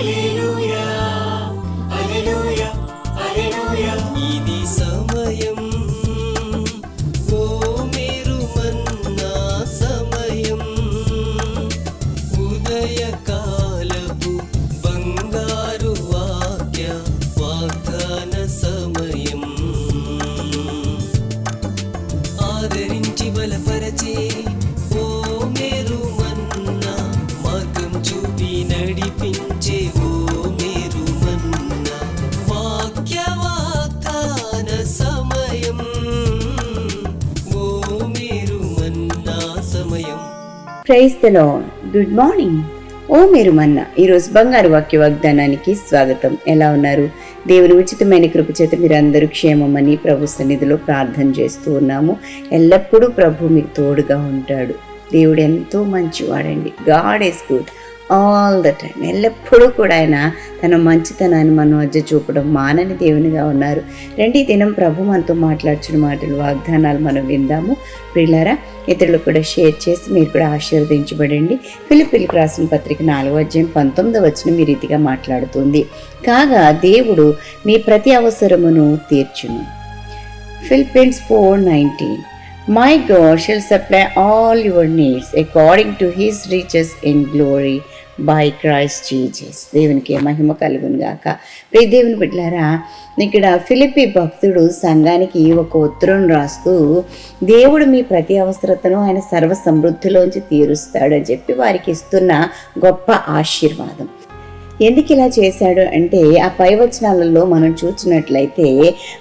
ఇది praise the lord good morning ఓ మీరు మన్న ఈరోజు బంగారు వాక్య వాగ్దానానికి స్వాగతం. ఎలా ఉన్నారు? దేవుని ఉచితమైన కృప చేత మీరు అందరూ క్షేమమని ప్రభు సన్నిధిలో ప్రార్థన చేస్తూ ఉన్నాము. ఎల్లప్పుడూ ప్రభు మీకు తోడుగా ఉంటాడు. దేవుడు ఎంతో మంచివాడండి. God is good. All the time ఎల్లప్పుడూ కూడా ఆయన తన మంచితనాన్ని మన మధ్య చూపడం మానని దేవునిగా ఉన్నారు. రెండీ దినం ప్రభు మనతో మాట్లాడుచున్న మాటలు వాగ్దానాలు మనం విందాము. పిల్లరా ఇతరులు కూడా షేర్ చేసి మీరు కూడా ఆశీర్వదించబడండి. పిలిపిలికి రాసిన పత్రిక నాలుగో అధ్యాయం పంతొమ్మిదో వచ్చిన మీ రీతిగా మాట్లాడుతుంది. కాగా దేవుడు మీ ప్రతి అవసరమును తీర్చును. Philippians 4:19 My God shall supply all your needs according to his riches in glory by Christ Jesus దేవునికి మహిమ కలుగును గాక. ప్రియ దేవుని బిడ్డారా ఇక్కడ ఫిలిపి భక్తుడు సంఘానికి ఒక ఉత్తరం రాస్తూ దేవుడు మీ ప్రతి అవసరతను ఆయన సర్వ సమృద్ధిలోంచి తీరుస్తాడని చెప్పి వారికి ఇస్తున్న గొప్ప ఆశీర్వాదం. ఎందుకు ఇలా చేశాడు అంటే ఆ పై వచనాలలో మనం చూసినట్లయితే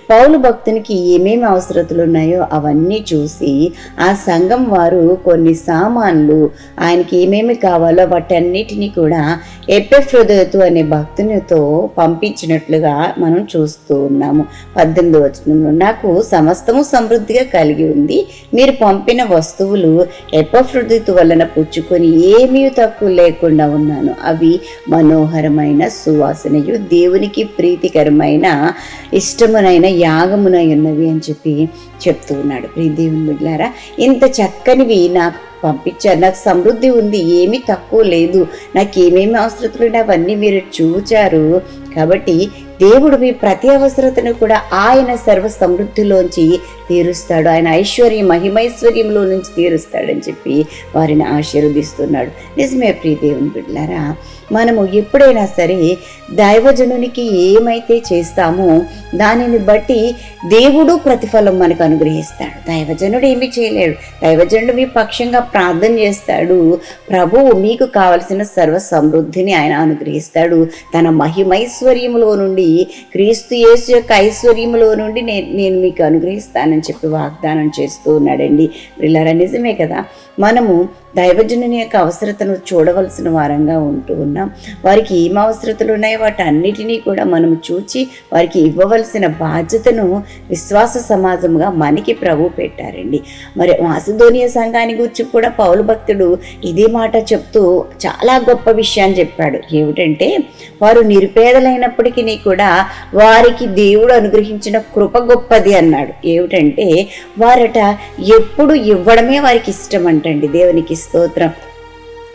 పౌలు భక్తునికి ఏమేమి అవసరతలు ఉన్నాయో అవన్నీ చూసి ఆ సంఘం వారు కొన్ని సామాన్లు ఆయనకి ఏమేమి కావాలో వాటన్నిటినీ కూడా ఎపెఫ్రోదయతు అనే భక్తునితో పంపించినట్లుగా మనం చూస్తూ ఉన్నాము. పద్దెనిమిది వచనంలో నాకు సమస్తము సమృద్ధిగా కలిగి ఉంది. మీరు పంపిన వస్తువులు ఎపఫ్రుదితు వలన పుచ్చుకొని ఏమీ తక్కువ లేకుండా ఉన్నాను. అవి మనోహరం మనోహరమైన సువాసనయు దేవునికి ప్రీతికరమైన ఇష్టమునైన యాగమునై ఉన్నవి అని చెప్పి చెప్తూ ఉన్నాడు. ప్రియ దేవుని బిడ్డారా ఇంత చక్కనివి నాకు పంపించారు. నాకు సమృద్ధి ఉంది ఏమీ తక్కువ లేదు. నాకు ఏమేమి అవసరతలు అవన్నీ మీరు చూచారు. కాబట్టి దేవుడు మీ ప్రతి అవసరతను కూడా ఆయన సర్వ సమృద్ధిలోంచి తీరుస్తాడు. ఆయన ఐశ్వర్యం మహిమైశ్వర్యంలో నుంచి తీరుస్తాడని చెప్పి వారిని ఆశీర్వదిస్తున్నాడు. నిజమే ప్రియ దేవుని బిడ్డలారా మనము ఎప్పుడైనా సరే దైవజనునికి ఏమైతే చేస్తామో దానిని బట్టి దేవుడు ప్రతిఫలం మనకు అనుగ్రహిస్తాడు. దైవజనుడు ఏమీ చేయలేడు. దైవజనుడు మీ పక్షంగా ప్రార్థన చేస్తాడు. ప్రభువు మీకు కావలసిన సర్వ సమృద్ధిని ఆయన అనుగ్రహిస్తాడు. తన మహిమైశ్వర్యములో నుండి క్రీస్తు యేసు యొక్క ఐశ్వర్యములో నుండి నేను నేను మీకు అనుగ్రహిస్తానని చెప్పి వాగ్దానం చేస్తూ ఉన్నాడండి. పిల్లరా నిజమే కదా? మనము దైవజనుని యొక్క అవసరతను చూడవలసిన వారంగా ఉంటూ ఉన్నాం. వారికి ఏం అవసరతలు ఉన్నాయో వాటి అన్నిటినీ కూడా మనం చూచి వారికి ఇవ్వవలసిన బాధ్యతను విశ్వాస సమాజంగా మనకి ప్రభు పెట్టారండి. మరి మాసిధోనియ సంఘాన్ని గురించి కూడా పౌలు భక్తుడు ఇదే మాట చెప్తూ చాలా గొప్ప విషయాన్ని చెప్పాడు. ఏమిటంటే వారు నిరుపేదలైనప్పటికీ కూడా వారికి దేవుడు అనుగ్రహించిన కృప గొప్పది అన్నాడు. ఏమిటంటే వారట ఎప్పుడు ఇవ్వడమే వారికి ఇష్టం అంటండి దేవునికి స్తోత్రం.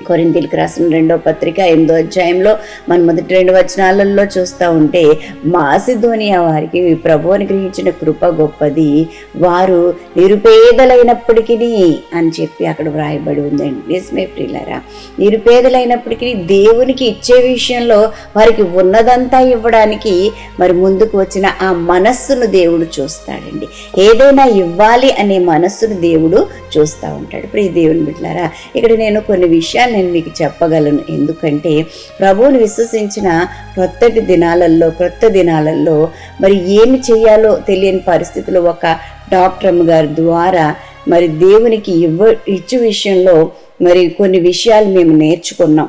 కొరింతీలకు రాసిన రెండో పత్రిక ఎనిమిదో అధ్యాయంలో మన మొదటి రెండు వచనాలలో చూస్తూ ఉంటే మాసిధోనియా వారికి ప్రభు అనుగ్రహించిన కృప గొప్పది వారు నిరుపేదలైనప్పటికీ అని చెప్పి అక్కడ వ్రాయబడి ఉందండి. నిజమే ప్రియులరా నిరుపేదలైనప్పటికీ దేవునికి ఇచ్చే విషయంలో వారికి ఉన్నదంతా ఇవ్వడానికి మరి ముందుకు వచ్చిన ఆ మనస్సును దేవుడు చూస్తాడండి. ఏదైనా ఇవ్వాలి అనే మనస్సును దేవుడు చూస్తూ ఉంటాడు. ప్రియ దేవుని బిడ్డారా ఇక్కడ నేను కొన్ని విషయాలు నేను మీకు చెప్పగలను. ఎందుకంటే ప్రభువుని విశ్వసించిన క్రొత్తటి దినాలలో క్రొత్త దినాలలో మరి ఏమి చేయాలో తెలియని పరిస్థితులు ఒక డాక్టర్ అమ్మ గారి ద్వారా మరి దేవునికి ఇవ్వ ఇచ్చు విషయంలో మరి కొన్ని విషయాలు మేము నేర్చుకున్నాం.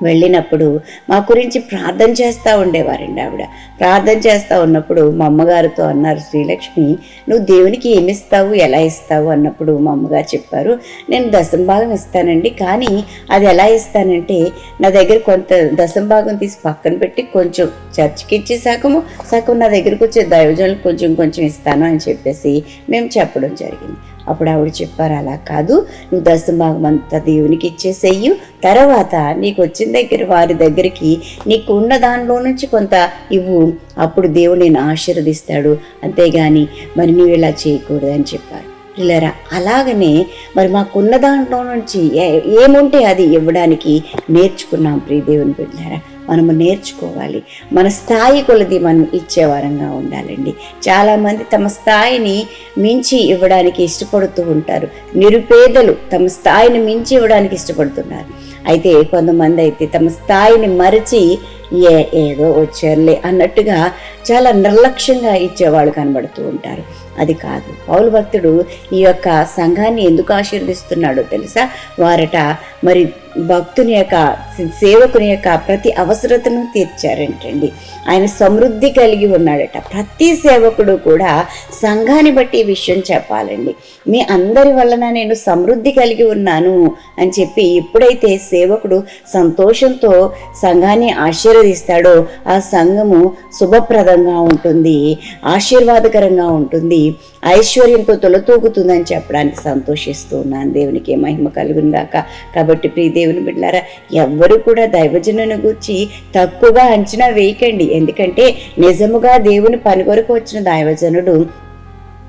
వెళ్ళినప్పుడు మా గురించి ప్రార్థన చేస్తూ ఉండేవారండి ఆవిడ. ప్రార్థన చేస్తూ ఉన్నప్పుడు మా అమ్మగారితో అన్నారు శ్రీలక్ష్మి నువ్వు దేవునికి ఏమి ఇస్తావు ఎలా ఇస్తావు? అన్నప్పుడు మా అమ్మగారు చెప్పారు నేను దశంభాగం ఇస్తానండి కానీ అది ఎలా ఇస్తానంటే నా దగ్గర కొంత దశంభాగం తీసి పక్కన పెట్టి కొంచెం చర్చికి ఇచ్చి సగము సగం నా దగ్గరకు వచ్చే దైవజనులకు కొంచెం కొంచెం ఇస్తాను అని చెప్పేసి మేము చెప్పడం జరిగింది. అప్పుడు ఆవిడ చెప్పారు అలా కాదు. నువ్వు దశభాగం అంతా దేవునికి ఇచ్చేసేయు తర్వాత నీకు వచ్చిన దగ్గర వారి దగ్గరికి నీకు ఉన్న దానిలో నుంచి కొంత ఇవ్వు. అప్పుడు దేవుడు నేను ఆశీర్వదిస్తాడు. అంతేగాని మరి నువ్వు ఇలా చేయకూడదు అని చెప్పారు. పిల్లరా అలాగనే మరి మాకున్న దాంట్లో నుంచి ఏ- ఏముంటే అది ఇవ్వడానికి నేర్చుకున్నాం ప్రియ దేవుని బిడ్డారా మనము నేర్చుకోవాలి. మన స్థాయి కొలది మనం ఇచ్చేవారంగా ఉండాలండి. చాలామంది తమ స్థాయిని మించి ఇవ్వడానికి ఇష్టపడుతూ ఉంటారు. నిరుపేదలు తమ స్థాయిని మించి ఇవ్వడానికి ఇష్టపడుతున్నారు. అయితే కొంతమంది అయితే తమ స్థాయిని మరచి ఏ ఏదో వచ్చారులే అన్నట్టుగా చాలా నిర్లక్ష్యంగా ఇచ్చేవాళ్ళు కనబడుతూ ఉంటారు. అది కాదు. పౌలు భక్తుడు ఈ యొక్క సంఘాన్ని ఎందుకు ఆశీర్వదిస్తున్నాడో తెలుసా? వారట మరి భక్తుని యొక్క సేవకుని యొక్క ప్రతి అవసరతను తీర్చారంటండి. ఆయన సమృద్ధి కలిగి ఉన్నాడట. ప్రతి సేవకుడు కూడా సంఘాన్ని బట్టి విషయం చెప్పాలండి. మీ అందరి వలన నేను సమృద్ధి కలిగి ఉన్నాను అని చెప్పి ఎప్పుడైతే సేవకుడు సంతోషంతో సంఘాన్ని ఆశీర్వదిస్తాడో ఆ సంఘము శుభప్రదంగా ఉంటుంది ఆశీర్వాదకరంగా ఉంటుంది ఐశ్వర్యంతో తొలతూగుతుందని చెప్పడానికి సంతోషిస్తూ ఉన్నాను. దేవునికి మహిమ కలుగుందాక కాబట్టి ప్రియ దేవుని బిడ్డారా ఎవ్వరు కూడా దైవజనుని గురించి తక్కువగా అంచనా వేయకండి. ఎందుకంటే నిజముగా దేవుని పని కొరకు వచ్చిన దైవజనుడు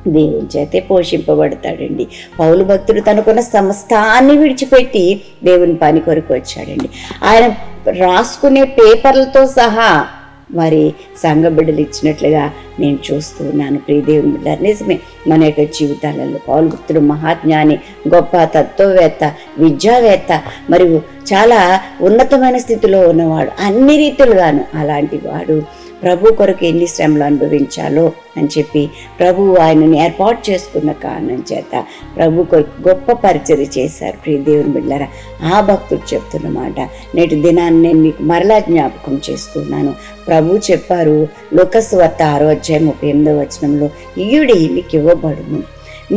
దేవుని చేతే పోషింపబడతాడండి. పౌలు భక్తుడు తనకున్న సమస్తాన్ని విడిచిపెట్టి దేవుని పని కొరకు వచ్చాడండి. ఆయన రాసుకునే పేపర్లతో సహా మరి సంఘ బిడ్డలు ఇచ్చినట్లుగా నేను చూస్తూ ఉన్నాను. ప్రియదేవుని బిడ్డ నిజమే మన యొక్క జీవితాలలో పౌలు మహాజ్ఞాని గొప్ప తత్వవేత్త విద్యావేత్త మరియు చాలా ఉన్నతమైన స్థితిలో ఉన్నవాడు అన్ని రీతులుగాను అలాంటి వాడు. ప్రభు కొరకు ఎన్ని శ్రమలు అనుభవించాలో అని చెప్పి ప్రభు ఆయనని ఏర్పాటు చేసుకున్న కారణం చేత ప్రభు కొరకు గొప్ప పరిచయం చేశారు. ప్రియ దేవుని బిడ్డారా ఆ భక్తుడు చెప్తున్నమాట నేటి దినాన్ని నేను మీకు మరలా జ్ఞాపకం చేస్తున్నాను. ప్రభు చెప్పారు లోకస్వార్త ఆరో అధ్యాయం ముప్పై ఎనిమిదో వచనంలో ఇయుడి మీకు ఇవ్వబడును.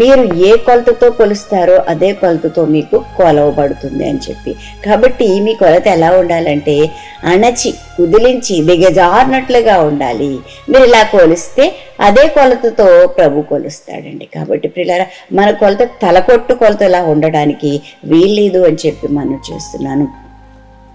మీరు ఏ కొలతతో కొలుస్తారో అదే కొలతతో మీకు కొలవబడుతుంది అని చెప్పి. కాబట్టి మీ కొలత ఎలా ఉండాలంటే అణచి కుదిలించి దిగజారినట్లుగా ఉండాలి. మీరు ఇలా కొలిస్తే అదే కొలతతో ప్రభు కొలుస్తాడండి. కాబట్టి ప్రిలారా మన కొలత తలకొట్టు కొలతలా ఉండడానికి వీల్లేదు అని చెప్పి మనం చేస్తున్నాను.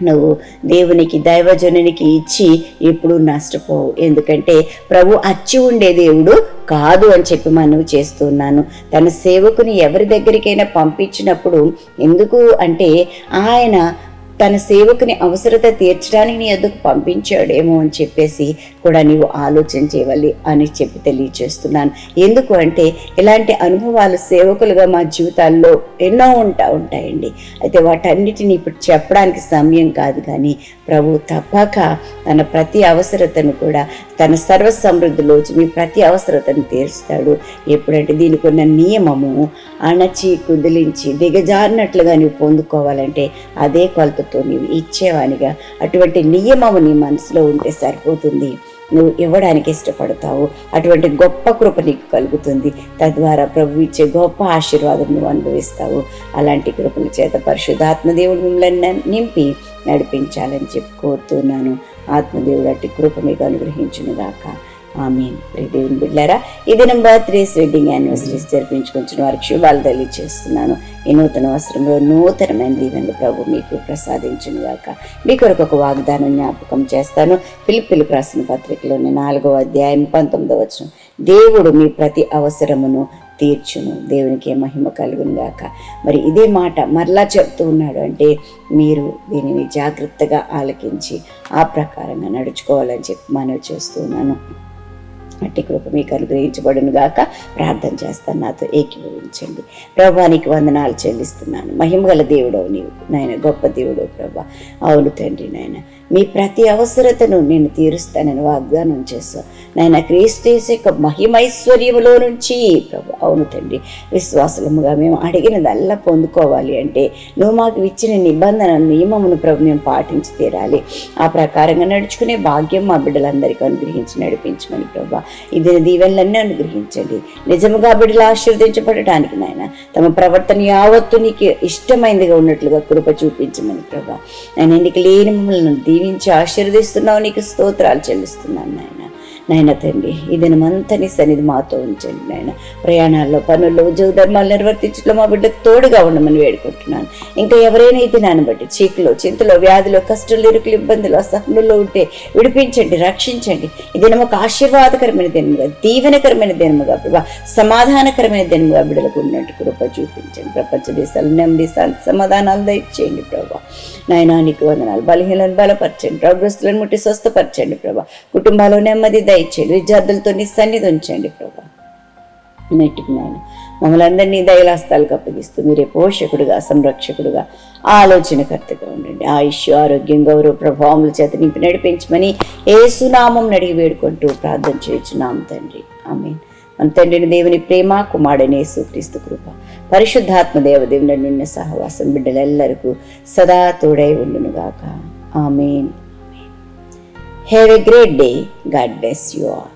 నువ్వు దేవునికి దైవజనునికి ఇచ్చి ఇప్పుడు నష్టపోవు. ఎందుకంటే ప్రభు అచ్చి ఉండే దేవుడు కాదు అని చెప్పి మనవి చేస్తున్నాను. తన సేవకుని ఎవరి దగ్గరికైనా పంపించినప్పుడు ఎందుకు అంటే ఆయన తన సేవకుని అవసరత తీర్చడానికి నీ ఎద్దుకు పంపించాడేమో అని చెప్పేసి కూడా నీవు ఆలోచన చేయవాలి అని చెప్పి తెలియచేస్తున్నాను. ఎందుకు అంటే ఇలాంటి అనుభవాలు సేవకులుగా మా జీవితాల్లో ఎన్నో ఉంటా ఉంటాయండి. అయితే వాటన్నిటిని ఇప్పుడు చెప్పడానికి సమయం కాదు కానీ ప్రభు తప్పక తన ప్రతి అవసరతను కూడా తన సర్వ సమృద్ధిలోచి మీ ప్రతి అవసరతను తీరుస్తాడు. ఎప్పుడంటే దీనికి ఉన్న నియమము అణచి కుదిలించి దిగజారినట్లుగా నీవు పొందుకోవాలంటే అదే కొలతతో నీవు ఇచ్చేవానిగా. అటువంటి నియమము నీ మనసులో ఉంటే సరిపోతుంది. నువ్వు ఇవ్వడానికి ఇష్టపడతావు. అటువంటి గొప్ప కృప నీకు కలుగుతుంది. తద్వారా ప్రభు ఇచ్చే గొప్ప ఆశీర్వాదం నువ్వు అనుభవిస్తావు. అలాంటి కృపల చేత పరిశుద్ధాత్మదేవుడు మిమ్మల్ని నింపి నడిపించాలని చెప్పి కోరుతున్నాను. ఆత్మదేవుడు అట్టి కృప మీకు అనుగ్రహించును ఆమె దేవుని బిడ్డారా ఇది దినం బర్త్డేస్ వెడ్డింగ్ యానివర్సరీస్ జరిపించుకుంటున్న వారికి శుభాలు తెలియజేస్తున్నాను ఈ నూతన వస్త్రంలో నూతనమైన దీవెనలు ప్రభు మీకు ప్రసాదించిన గాక. మీ కొరకు ఒక వాగ్దానం జ్ఞాపకం చేస్తాను. పిలిపిలికి రాసిన పత్రికలోని నాలుగవ అధ్యాయం పంతొమ్మిదవ వచ్చిన దేవుడు మీ ప్రతి అవసరమును తీర్చును. దేవునికి మహిమ కలుగును గాక. మరి ఇదే మాట మరలా చెప్తూ ఉన్నాడు అంటే మీరు దీనిని జాగ్రత్తగా ఆలకించి ఆ ప్రకారంగా నడుచుకోవాలని చెప్పి మనవి చేస్తున్నాను అట్టి కృప మీకు అనుగ్రహించబడును గాక. ప్రార్థన చేస్తాను నాతో ఏకీభవించండి. ప్రభానికి వందనాలు చెల్లిస్తున్నాను. మహిమగల దేవుడవు నీవు. నాయన గొప్ప దేవుడవు ప్రభా. అవును తండ్రి నాయన. మీ ప్రతి అవసరతను నేను తీరుస్తానని వాగ్దానం చేస్తాను నాయన క్రీస్తు యొక్క మహిమైశ్వర్యములో నుంచి ప్రభు అవును తండ్రి విశ్వాసముగా మేము అడిగినదల్లా పొందుకోవాలి అంటే నువ్వు మాకు ఇచ్చిన నిబంధన నియమమును ప్రభు మేము పాటించి తీరాలి. ఆ ప్రకారంగా నడుచుకునే భాగ్యం మా బిడ్డలందరికీ అనుగ్రహించి నడిపించమని ప్రభా ఇది దీవెనలన్నీ అనుగ్రహించండి. నిజముగా బిడ్డలు ఆశీర్వదించబడటానికి నాయన తమ ప్రవర్తన యావత్తు నీకు ఇష్టమైనదిగా ఉన్నట్లుగా కృప చూపించమని ప్రభా నేను నీకు లేని మమ్మల్ని దీవించి ఆశీర్వదిస్తున్నావు. నీకు స్తోత్రాలు చెల్లిస్తున్నాను నాయన. నాయన తండ్రి ఈ దినమంతా నీ సన్నిధి మాతో ఉంచండి నాయన. ప్రయాణాల్లో పనుల్లో ఉద్యోగ ధర్మాలు నిర్వర్తించడంలో మా బిడ్డకు తోడుగా ఉండమని వేడుకుంటున్నాను. ఇంకా ఎవరైనా ఈ దినాన్ని బట్టి చీకులో చింతలో వ్యాధిలో కష్టాలు ఇరుకులు ఇబ్బందులు అసహనంలో ఉంటే విడిపించండి రక్షించండి. ఈ దినం ఒక ఆశీర్వాదకరమైన దినముగా దీవెనకరమైన దినముగా ప్రభా సమాధానకరమైన దినముగా బిడ్డలకు ఉన్నట్టు కృప చూపించండి. ప్రపంచ దేశాలు నెమ్మది శాంతి సమాధానాలు దయచేయండి ప్రభా. నాయనానికి వందనాలు. బలహీనలను బలపరచండి. రోగస్తులను ముట్టి స్వస్థపరచండి ప్రభా. కుటుంబాలు నెమ్మది దయచేయండి విద్యార్థులతో నీ సన్నిధి ఉంచండి ప్రభా. నెట్టికి నాయన మమ్మల్ని అందరినీ దయలాస్తాలకు అప్పగిస్తూ మీరే పోషకుడుగా సంరక్షకుడుగా ఆలోచనకర్తగా ఉండండి. ఆయుష్ ఆరోగ్యం గౌరవ ప్రభావముల చేత నింపి నడిపించమని ఏసునామం నడిగి వేడుకుంటూ ప్రార్థన చేయుచున్నాం తండ్రి. ఆమె మన తండ్రిని దేవుని ప్రేమ కుమారుడని యేసుక్రీస్తు కృప పరిశుద్ధాత్మ దేవదేవుని నిన్న సహవాసం బిడ్డలెల్లరికూ సదా తోడై ఉండునుగాక. Amen. Have a great day. God bless you all.